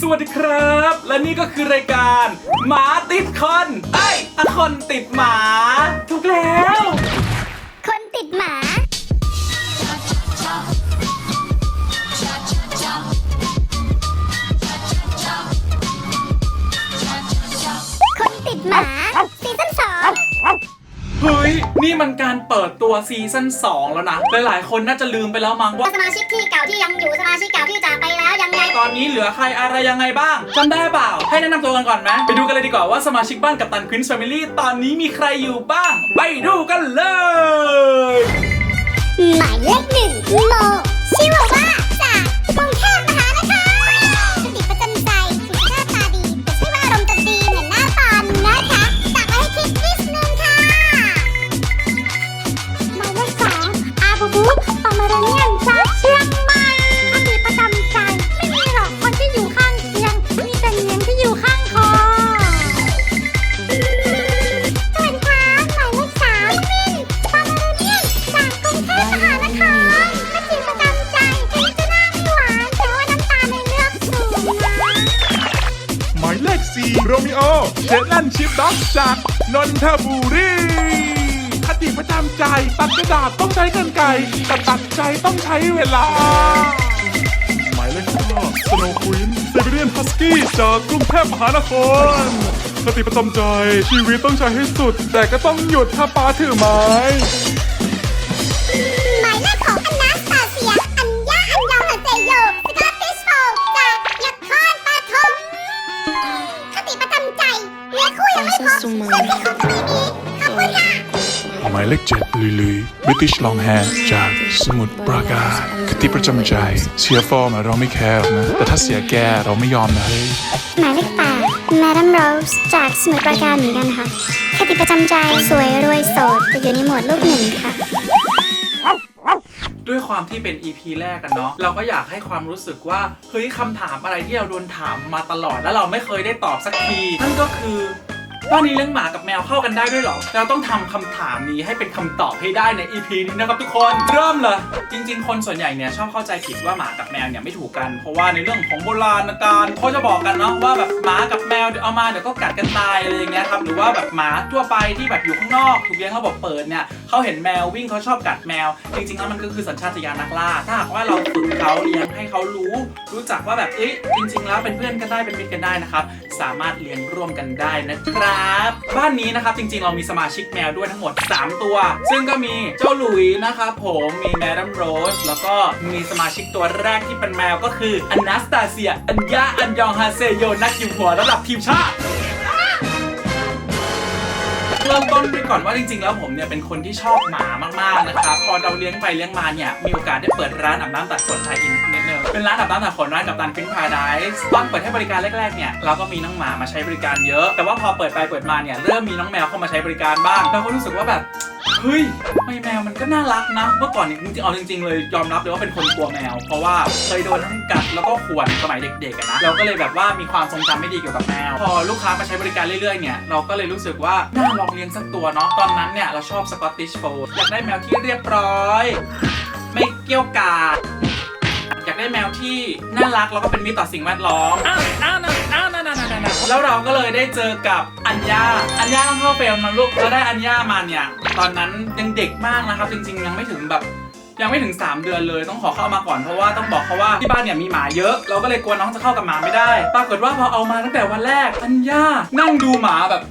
สวัสดีครับ และนี่ก็คือรายการหมาติดคนเอ้ยอะคนติดหมา ถูกแล้ว คนติดหมา เฮ้ย นี่มันการเปิดตัวซีซั่น2 แล้วนะ หลายๆ คนน่าจะลืมไปแล้วมั้งว่า สมาชิกที่เก่าที่ยังอยู่สมาชิกเก่าที่จากไปแล้วยังไง ตอนนี้เหลือใครอะไรยังไงบ้างจำได้เปล่า ให้แนะนำตัวกันก่อนไหมไปดูกันเลยดีกว่าว่าสมาชิกบ้านกับตันควินส์แฟมิลี่ตอนนี้มีใครอยู่บ้าง ไปดูกันเลย หมายเลขหนึ่งโมชิวาว่า กรุงเทพมหานครถ้าจีบประจำใจจะหน้าไม่หวานแต่ว่าน้ำตาในเลือดสูงนะหมายเลขสี่โรมิโอเชนแลนชิปด็อกจากนนทบุรีคติประจำใจตัดกระดาษต้องใช้กันไกรแต่ตัดใจต้องใช้เวลา หมายเลขห้าสโนว์ควีนไซเบเรียนฮัสกี้จากกรุงเทพมหานครคติประจำใจชีวิตต้องใช้ให้สุด แต่ก็ต้องหยุดถ้าป้าถือไม้ หมายเลขเจ็ดลุยลุยบริติชลองแฮร์จากสมุทรปราการคติประจำใจ เสียฟอร์มอะเราไม่แคร์หรอกนะ แต่ถ้าเสียแกเราไม่ยอมนะเฮ้ยหมายเลขแปด Madam Rose จากสมุทรปราการเหมือนกันค่ะคติประจำใจสวยรวยโสดแต่อยู่ในหมวดลูกหนึ่งค่ะด้วยความที่เป็น EP แรกกันเนาะเราก็อยากให้ความรู้สึกว่าเฮ้ยคำถามอะไรที่เราโดนถามมาตลอด แล้วเราไม่เคยได้ตอบสักทีนั่นก็คือ บ้านนี้เลี้ยงหมากับแมวเข้ากันได้ด้วยเหรอ เราต้องทำคำถามนี้ให้เป็นคำตอบให้ได้ใน EP นี้นะครับทุกคน เริ่มเลย จริง ๆ คนส่วนใหญ่เนี่ยชอบเข้าใจผิดว่าหมากับแมวเนี่ยไม่ถูกกัน เพราะว่าในเรื่องของโบราณการเขาจะบอกกันเนาะว่าแบบหมากับแมวเดี๋ยวเอามาเดี๋ยวก็กัดกันตายอะไรอย่างเงี้ยครับ หรือว่าแบบหมาทั่วไปที่แบบอยู่ข้างนอกถูกเลี้ยงระบบเปิดเนี่ยเขาเห็นแมววิ่งเขาชอบกัดแมว จริงๆแล้วมันก็คือสัญชาตญาณนักล่า ถ้าหากว่าเราฝึกเขาเลี้ยงให้เขารู้ รู้จักว่าแบบเอ้ยจริง ๆ แล้วเป็นเพื่อนกันได้เป็นมิตรกันได้นะครับ สามารถเลี้ยงร่วมกันได้นะครับ บ้านนี้นะครับจริงๆ เรามีสมาชิกแมวด้วยทั้งหมด 3 ตัว ซึ่งก็มีเจ้าหลุยนะครับผมมีแมดัมโรสแล้วก็มีสมาชิกตัวแรกที่เป็นแมวก็คืออนาสตาเซีย อัญญาอันยองฮาเซโยนักยิงหัวระดับทีมชาติ เริ่มต้นไปก่อนว่าจริงๆ แล้วผมเนี่ยเป็นคนที่ชอบหมามากๆนะครับพอเราเลี้ยงไปเลี้ยงมาเนี่ยมีโอกาสได้เปิดร้านอาบน้ำตัดขนไทยอินนิดนึงเป็นร้านอาบน้ำตัดขนร้านกับตันฟินพาราไดส์ตอนเปิดให้บริการแรกๆเนี่ยเราก็มีน้องหมามาใช้บริการเยอะ แต่ว่าพอเปิดไปเปิดมาเนี่ยเริ่มมีน้องแมวเข้ามาใช้บริการบ้างเราก็รู้สึกว่าแบบ ฮ้ยไม่แมวมันก็น่ารักนะ เมื่อก่อนเนี่ยจริงๆเอาจริง ๆ เลยยอมรับเลยว่าเป็นคนกลัวแมว เพราะว่าเคยโดนทั้งกัดแล้วก็ข่วนสมัยเด็กๆอะนะเราก็เลยแบบว่ามีความทรงจำไม่ดีเกี่ยวกับแมว พอลูกค้ามาใช้บริการเรื่อยๆเนี่ยเราก็เลยรู้สึกว่าน่าลองเลี้ยงสักตัวเนาะตอนนั้นเนี่ยเราชอบสกอตติชโฟลด์อยากได้แมวที่เรียบร้อย ไม่เกี่ยวกาดอยากได้แมวที่น่ารักแล้วก็เป็นมิตรต่อสิ่งแวดล้อม อ้าวอ้าวอ้าว แล้วเราก็เลยได้เจอกับอัญญา อัญญาต้องเข้าเฟรมนะลูกเราได้อัญญามาเนี่ย ตอนนั้นยังเด็กมากนะครับ จริง ๆ ยังไม่ถึงแบบยังไม่ถึง 3 เดือนเลยต้องขอเข้ามาก่อนเพราะว่าต้องบอกเขาว่าที่บ้านเนี่ยมีหมาเยอะ เราก็เลยกลัวน้องจะเข้ากับหมาไม่ได้ ปรากฏว่าพอเอามาตั้งแต่วันแรกอัญญานั่งดูหมาแบบ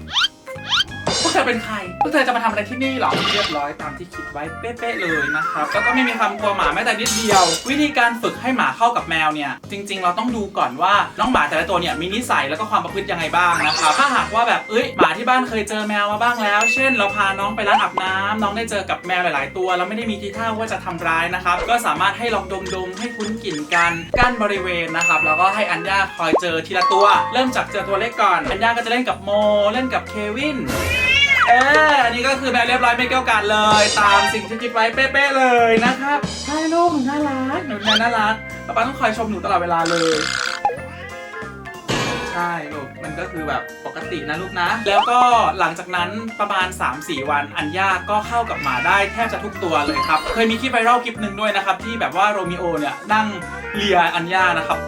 เธอเป็นใครพวกเธอจะมาทำอะไรที่นี่หรอ เรียบร้อยตามที่คิดไว้เป๊ะๆเลยนะครับแล้วก็ไม่มีความกลัวหมาแม้แต่นิดเดียว วิธีการฝึกให้หมาเข้ากับแมวเนี่ย จริง ๆ เราต้องดูก่อนว่าน้องหมาแต่ละตัวเนี่ยมีนิสัยแล้วก็ความประพฤติยังไงบ้างนะครับ ถ้าหากว่าแบบเอ้ยหมาที่บ้านเคยเจอแมวมาบ้างแล้ว เช่น เราพาน้องไปร้านอาบน้ำน้องได้เจอกับแมวหลาย ๆ ตัวแล้วไม่ได้มีทีท่าว่าจะทำร้ายนะครับ ก็สามารถให้ลองดมๆให้คุ้นกลิ่นกันกั้นบริเวณนะครับแล้วก็ให้อัญญาคอยเจอทีละตัว เริ่มจากเจอตัวเล็กก่อน อัญญาก็จะเล่นกับโมเล่นกับเควิน เอออันนี้ก็คือแบบเรียบร้อยไม่เกี่ยวกันเลย ตามสิ่งที่คิดไว้เป๊ะๆเลยนะครับใช่ลูกหนูน่ารักหนูน่ารักป๊าป๊าต้องคอยชมหนูตลอดเวลาเลย ใช่ลูกมันก็คือแบบปกตินะลูกนะ แล้วก็หลังจากนั้นประมาณ 3-4 วันอัญญาก็เข้ากับหมาได้แทบจะทุกตัวเลยครับ เคยมีคลิปไวรัลคลิปหนึ่งด้วยนะครับ ที่แบบว่าโรมิโอเนี่ยนั่งเลียอัญญานะครับ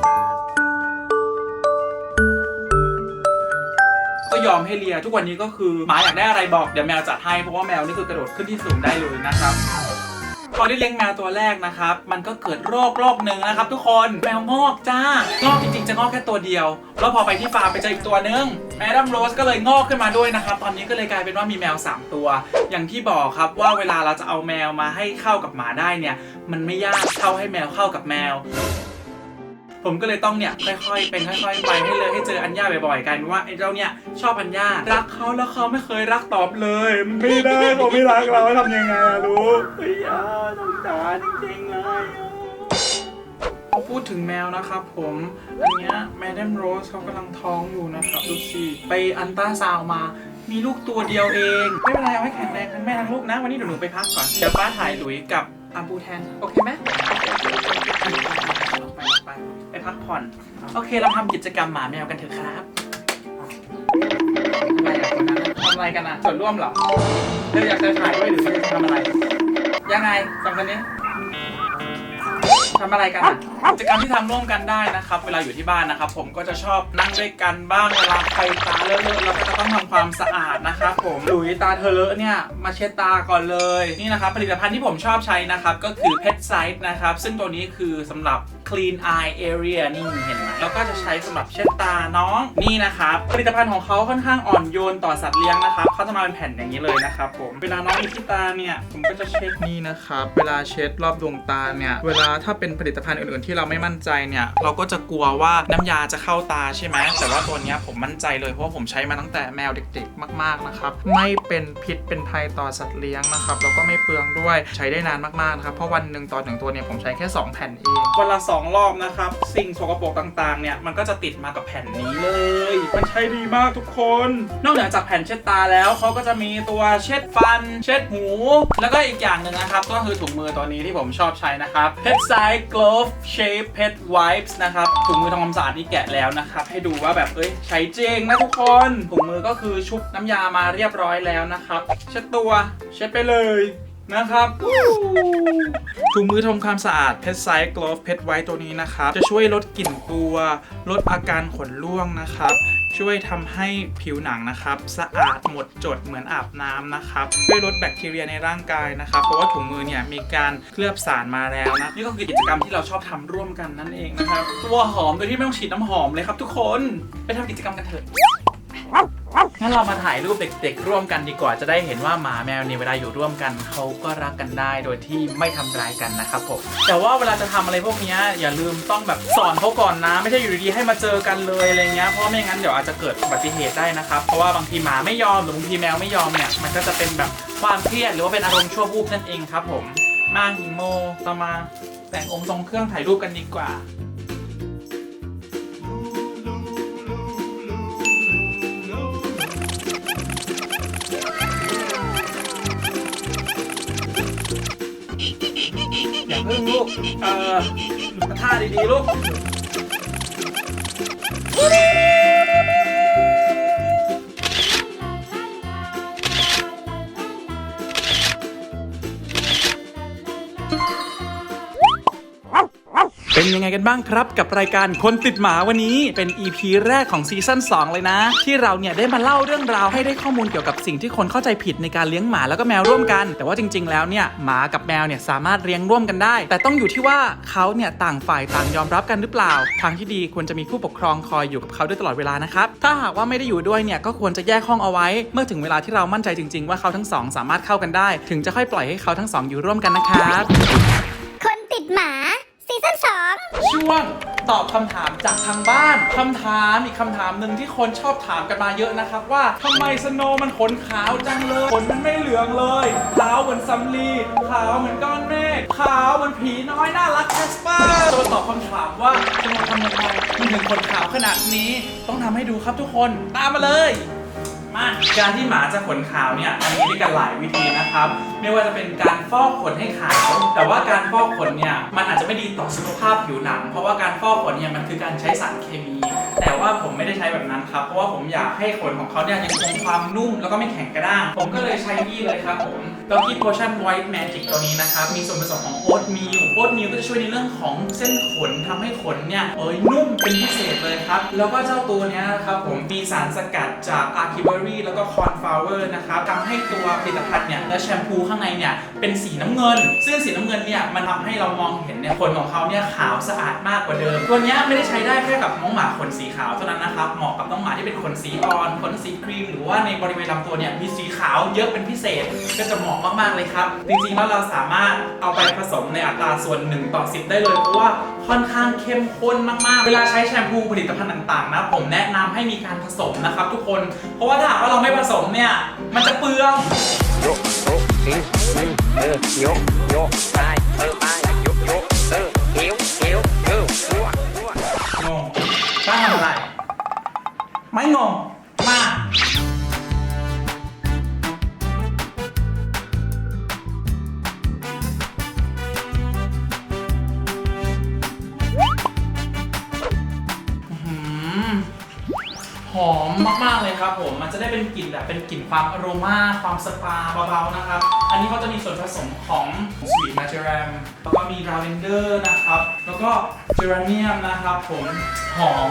ยอมให้เลีย ทุกวันนี้ก็คือหมาอยากได้อะไรบอกเดี๋ยวแมวจัดให้เพราะว่าแมวนี่คือกระโดดขึ้นที่สูงได้เลยนะครับพอได้เลี้ยงแมวตัวแรกนะครับ มันก็เกิดโรคโรคหนึ่งนะครับ ทุกคนแมวงอกจ้างอกจริงๆจะงอกแค่ตัวเดียว แล้วพอไปที่ฟาร์มไปเจออีกตัวนึงแมดัมโรสก็เลยงอกขึ้นมาด้วยนะครับ ตอนนี้ก็เลยกลายเป็นว่ามีแมว 3 ตัว อย่างที่บอกครับว่าเวลาเราจะเอาแมวมาให้เข้ากับหมาได้เนี่ย มันไม่ยากเท่าให้แมวเข้ากับแมว ผมก็เลยต้องเนี่ยค่อยๆ เป็นค่อยๆไปให้เลยให้เจออัญญาบ่อยๆกลายเป็นว่าไอ้เจ้าเนี่ยชอบอัญญารักเขาแล้วเขาไม่เคยรักตอบเลยมันไม่ได้เขาไม่รักเราทำยังไงอะลูกเฮ้ยอะสงสารจริงๆเลยอะพอพูดถึงแมวนะครับผมอันเนี้ยแมดมโรสเขากำลังท้องอยู่นะครับดูสิไปอันต้าซาวน์มามีลูกตัวเดียวเอง ไม่เป็นไรเอาให้แข็งแรงทั้งแม่ทั้งลูกนะ วันนี้เดี๋ยวหนูไปพักก่อน เดี๋ยวป้าถ่ายหลุยกับอัมบูแทน โอเคไหม ไปไปไปพักผ่อน โอเคเราทำกิจกรรมหมาแมวกันเถอะครับอะไรอะคนนั้นอะทำอะไรกันอะส่วนร่วมเหรอเธออยากจะถ่ายด้วยหรือเธอจะทำอะไร ยังไงสองคนนี้ทำอะไรกันอะกิจกรรมที่ทำร่วมกันได้นะครับ เวลาอยู่ที่บ้านนะครับ ผมก็จะชอบนั่งด้วยกันบ้างเวลาใครตาเลอะๆเราก็จะต้องทำความสะอาดนะครับผมหลุยตาเธอเลอะเนี่ยมาเช็ดตาก่อนเลยนี่นะครับผลิตภัณฑ์ที่ผมชอบใช้นะครับก็คือ Pet Site นะครับซึ่งตัวนี้คือสำหรับ Clean Eye Area นี่เห็นไหมแล้วก็จะใช้สำหรับเช็ดตาน้องนี่นะครับ ผลิตภัณฑ์ของเขาค่อนข้างอ่อนโยนต่อสัตว์เลี้ยงนะครับเขาจะมาเป็นแผ่นอย่างนี้เลยนะครับผมเวลาน้องมีที่ตาเนี่ยผมก็จะเช็ดนี่นะครับเวลาเช็ดรอบดวงตาเนี่ยเวลาถ้าเป็นผลิตภัณฑ์อื่นๆที่เราไม่มั่นใจเนี่ยเราก็จะกลัวว่าน้ำยาจะเข้าตาใช่ไหมแต่ว่าตัวนี้ผมมั่นใจเลยเพราะว่าผมใช้มาตั้งแต่แมวเด็กๆ มากๆนะครับไม่เป็นพิษเป็นภัยต่อสัตว์เลี้ยงนะครับแล้วก็ไม่เปลืองด้วยใช้ได้นานมากๆนะครับเพราะวันหนึ่งต่อหนึ่งตัวเนี่ยผมใช้แค่ 2 แผ่นเองวันละ2รอบนะครับ สิ่งสกปรกต่างๆ เนี่ย มันก็จะติดมากับแผ่นนี้เลย มันใช้ดีมากทุกคน นอกเหนือจากแผ่นเช็ดตาแล้วเขาก็จะมีตัวเช็ดฟัน เช็ดหู แล้วก็อีกอย่างหนึ่งนะครับ ก็คือถุงมือตัวนี้ที่ผมชอบใช้นะครับ Pet Side Glove Shape Pet Wipes นะครับ ถุงมือทำความสะอาดนี่แกะแล้วนะครับ ให้ดูว่าแบบเอ้ยใช้จริงนะทุกคน ถุงมือก็คือชุบน้ำยามาเรียบร้อยแล้วนะครับ เช็ดตัว เช็ดไปเลย นะครับถุงมือทำความสะอาด Pet Side Glove Pet White ตัวนี้นะครับ จะช่วยลดกลิ่นตัวลดอาการขนร่วงนะครับ ช่วยทำให้ผิวหนังนะครับ สะอาดหมดจดเหมือนอาบน้ำนะครับ ช่วยลดแบคทีเรียในร่างกายนะครับ เพราะว่าถุงมือเนี่ยมีการเคลือบสารมาแล้วนะ นี่ก็คือกิจกรรมที่เราชอบทำร่วมกันนั่นเองนะครับ ตัวหอมโดยที่ไม่ต้องฉีดน้ำหอมเลยครับ ทุกคนไปทำกิจกรรมกันเถอะ งั้นเรามาถ่ายรูปเด็กๆ ร่วมกันดีกว่าจะได้เห็นว่าหมาแมวเนี่ยเวลาอยู่ร่วมกันเขาก็รักกันได้โดยที่ไม่ทำร้ายกันนะครับผมแต่ว่าเวลาจะทำอะไรพวกนี้อย่าลืมต้องแบบสอนเขาก่อนนะ ไม่ใช่อยู่ดีๆให้มาเจอกันเลยอะไรเงี้ยเพราะไม่งั้นเดี๋ยวอาจจะเกิดอุบัติเหตุได้นะครับเพราะว่าบางทีหมาไม่ยอมหรือบางทีแมวไม่ยอมเนี่ยมันก็จะเป็นแบบความเครียดหรือว่าเป็นอารมณ์ชั่ววูบนั่นเองครับผมมาหิโมเรามาแต่งองค์ทรงเครื่องถ่ายรูปกันดีกว่า อย่าพึ่งลูก เออท่าดีๆลูก กันบ้างครับ กับรายการคนติดหมาวันนี้เป็น EP แรกของซีซั่น2 เลยนะ ที่เราเนี่ยได้มาเล่าเรื่องราวให้ได้ข้อมูลเกี่ยวกับสิ่งที่คนเข้าใจผิดในการเลี้ยงหมาแล้วก็แมวร่วมกัน แต่ว่าจริง ๆ แล้วเนี่ยหมากับแมวเนี่ยสามารถเลี้ยงร่วมกันได้ แต่ต้องอยู่ที่ว่าเขาเนี่ยต่างฝ่ายต่างยอมรับกันหรือเปล่า ทางที่ดีควรจะมีผู้ปกครองคอยอยู่กับเขาด้วยตลอดเวลานะครับถ้าหากว่าไม่ได้อยู่ด้วยเนี่ยก็ควรจะแยกห้องเอาไว้ เมื่อถึงเวลาที่เรามั่นใจจริง ๆ ว่าเขาทั้งสองสามารถเข้ากันได้ ถึงจะค่อยปล่อยให้เขาทั้งสองอยู่ร่วมกันนะครับคนติดหมา ซีซั่นสองช่วงตอบคำถามจากทางบ้านคำถามอีกคำถามหนึ่งที่คนชอบถามกันมาเยอะนะครับ ว่าทำไมสโนว์มันขนขาวจังเลยขนมันไม่เหลืองเลยขาวเหมือนซัมลีขาวเหมือนก้อนเมฆขาวเหมือนผีน้อยน่ารักแคสเปอร์จะมาตอบคำถามว่าสโนว์ทำยังไงมันถึงขนขาวขนาดนี้ ต้องทำให้ดูครับทุกคนตามมาเลย มาการที่หมาจะขนขาวเนี่ยมันมีด้วยกันหลายวิธีนะครับ ไม่ว่าจะเป็นการฟอกขนให้ขาว แต่ว่าการฟอกขนเนี่ยมันอาจจะไม่ดีต่อสุขภาพผิวหนัง เพราะว่าการฟอกขนเนี่ยมันคือการใช้สารเคมี แต่ว่าผมไม่ได้ใช้แบบนั้นครับ เพราะว่าผมอยากให้ขนของเขาเนี่ยยังคงความนุ่มแล้วก็ไม่แข็งกระด้าง ผมก็เลยใช้นี่เลยครับผม Doggy Potion White Magic ตัวนี้นะครับ มีส่วนผสมของโอ๊ตมิลโอ๊ตมิลก็จะช่วยในเรื่องของเส้นขนทำให้ขนเนี่ยเอ้ยนุ่มเป็นพิเศษเลยครับ แล้วก็เจ้าตัวเนี้ยนะครับผมมีสารสกัดจาก a r c h i b e r r y แล้วก็ Cornflower นะครับทำให้ตัวผลิตภัณฑ์เนี่ยและแชมพูข้างในเนี่ยเป็นสีน้ำเงิน ซึ่งสีน้ำเงินเนี่ยมันทำให้เรามองเห็นเนี่ยขนของเขาเนี่ยขาวสะอาดมากกว่าเดิม ตัวเนี้ยไม่ได้ใช้ได้แค่กับน้องหมาขนสีขาวเท่านั้นนะครับเหมาะกับน้องหมาที่เป็นขนสีอ่อนขนสีครีม หรือว่าในบริเวณลำตัวเนี่ยมีสีขาวเยอะเป็นพิเศษก็จะเหมาะมากๆเลยครับ จริงๆแล้วเราสามารถเอาไปผสมในอัตราส่วน 1 ต่อ 10 ได้เลย เพราะว่าค่อนข้างเข้มข้นมากๆ เวลาใช้แชมพูผลิตภัณฑ์ต่างๆนะผมแนะนำให้มีการผสมนะครับทุกคน เพราะว่าถ้าหากว่าเราไม่ผสมเนี่ยมันจะเปลืองยกยกเอวเออยกยกไปเออไปยกยกเออเอวเอวเออหัวหัวงงป้าทำอะไร ไม่งง มมากๆเลยครับผมมันจะได้เป็นกลิ่นแบบเป็นกลิ่นความอโรมาความสปาเบาๆนะครับ อันนี้เขาจะมีส่วนผสมของ sweet marjoram แล้วก็มีราเวนเดอร์นะครับ แล้วก็เจอร์เนียมนะครับผมหอม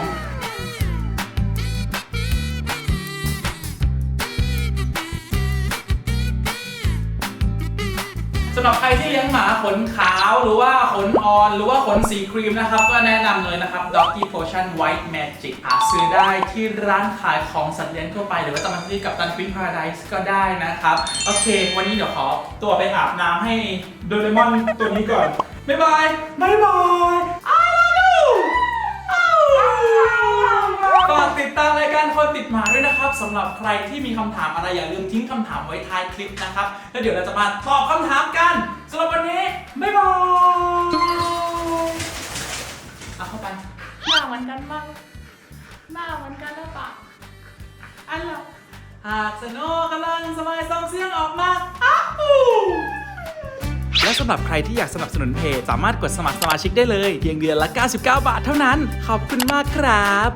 หรับใครที่เลี้ยงหมาขนขาวหรือว่าขนอ่อน หรือว่าขนสีครีมนะครับ ก็แนะนำเลยนะครับ Doggy Potion White Magic หาซื้อได้ที่ร้านขายของสัตว์เลี้ยงทั่วไป หรือว่าจะมที่กับตันฟินพาราไดส์ก็ได้นะครับ โอเค วันนี้เดี๋ยวขอตัวไปอาบน้ำให้โดเรมอนตัวนี้ก่อนบ๊ายบายบ๊ายบาย ติดตามรายการคนติดหมาด้วยนะครับสำหรับใครที่มีคำถามอะไรอย่าลืมทิ้งคำถามไว้ท้ายคลิปนะครับ แล้วเดี๋ยวเราจะมาตอบคำถามกันสำหรับวันนี้ บ๊ายบายเอาเข้าไป หน้าเหมือนกันมั้งหน้าเหมือนกันหรือเปล่าอันละหากสโนกำลังสบายส่งเสียงออกมาอ้าวและสำหรับใครที่อยากสนับสนุนเพจสามารถกดสมัครสมาชิกได้เลย เพียงเดือนละ 99 บาทเท่านั้น ขอบคุณมากครับ